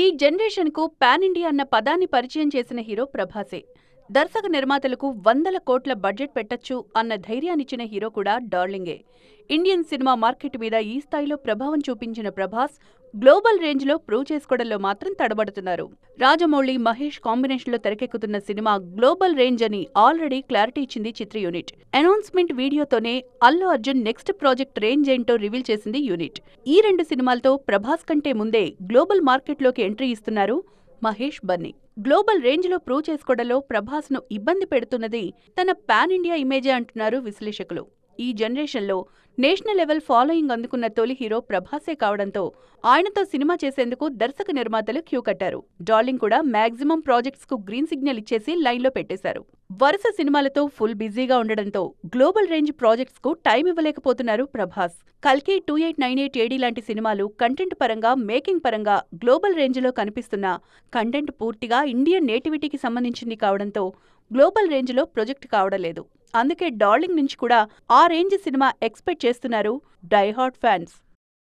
ఈ జనరేషన్కు pan India అన్న పదాన్ని పరిచయం చేసిన హీరో ప్రభాసే. దర్శక నిర్మాతలకు వందల కోట్ల బడ్జెట్ పెట్టొచ్చు అన్న ధైర్యాన్నిచ్చిన హీరో కూడా డార్లింగే. ఇండియన్ సినిమా మార్కెట్ మీద ఈ స్థాయిలో ప్రభావం చూపించిన ప్రభాస్ గ్లోబల్ రేంజ్లో ప్రూవ్ చేసుకోవడంలో మాత్రం తడబడుతున్నారు. రాజమౌళి మహేష్ కాంబినేషన్లో తెరకెక్కుతున్న సినిమా గ్లోబల్ రేంజ్ అని ఆల్రెడీ క్లారిటీ ఇచ్చింది చిత్ర unit. Announcement వీడియోతోనే Allu Arjun next project range ఏంటో రివీల్ చేసింది యూనిట్. ఈ రెండు సినిమాలతో ప్రభాస్ కంటే ముందే గ్లోబల్ మార్కెట్లోకి ఎంట్రీ ఇస్తున్నారు మహేష్ బన్నీ. గ్లోబల్ రేంజ్లో ప్రూవ్ చేసుకోవడంలో ప్రభాస్ను ఇబ్బంది పెడుతున్నది తన పాన్ ఇండియా ఇమేజే అంటున్నారు విశ్లేషకులు. ఈ జనరేషన్లో నేషనల్ లెవెల్ ఫాలోయింగ్ అందుకున్న తొలి హీరో ప్రభాసే కావడంతో ఆయనతో సినిమా చేసేందుకు దర్శక నిర్మాతలు క్యూ కట్టారు. డార్లింగ్ కూడా మాక్సిమం ప్రాజెక్ట్స్కు గ్రీన్ సిగ్నల్ ఇచ్చేసి లైన్లో పెట్టేశారు. వరుస సినిమాలతో ఫుల్ బిజీగా ఉండడంతో గ్లోబల్ రేంజ్ ప్రాజెక్ట్స్కు టైం ఇవ్వలేకపోతున్నారు ప్రభాస్. కల్కి two eight nine eight AD లాంటి సినిమాలు కంటెంట్ పరంగా మేకింగ్ పరంగా గ్లోబల్ రేంజ్లో కనిపిస్తున్న కంటెంట్ పూర్తిగా ఇండియన్ నేటివిటీకి సంబంధించింది కావడంతో గ్లోబల్ రేంజ్లో ప్రొజెక్ట్ కావడం లేదు. అందుకే డార్లింగ్ నుంచి కూడా ఆ రేంజ్ సినిమా ఎక్స్పెక్ట్ చేస్తున్నారు డైహార్ట్ ఫ్యాన్స్.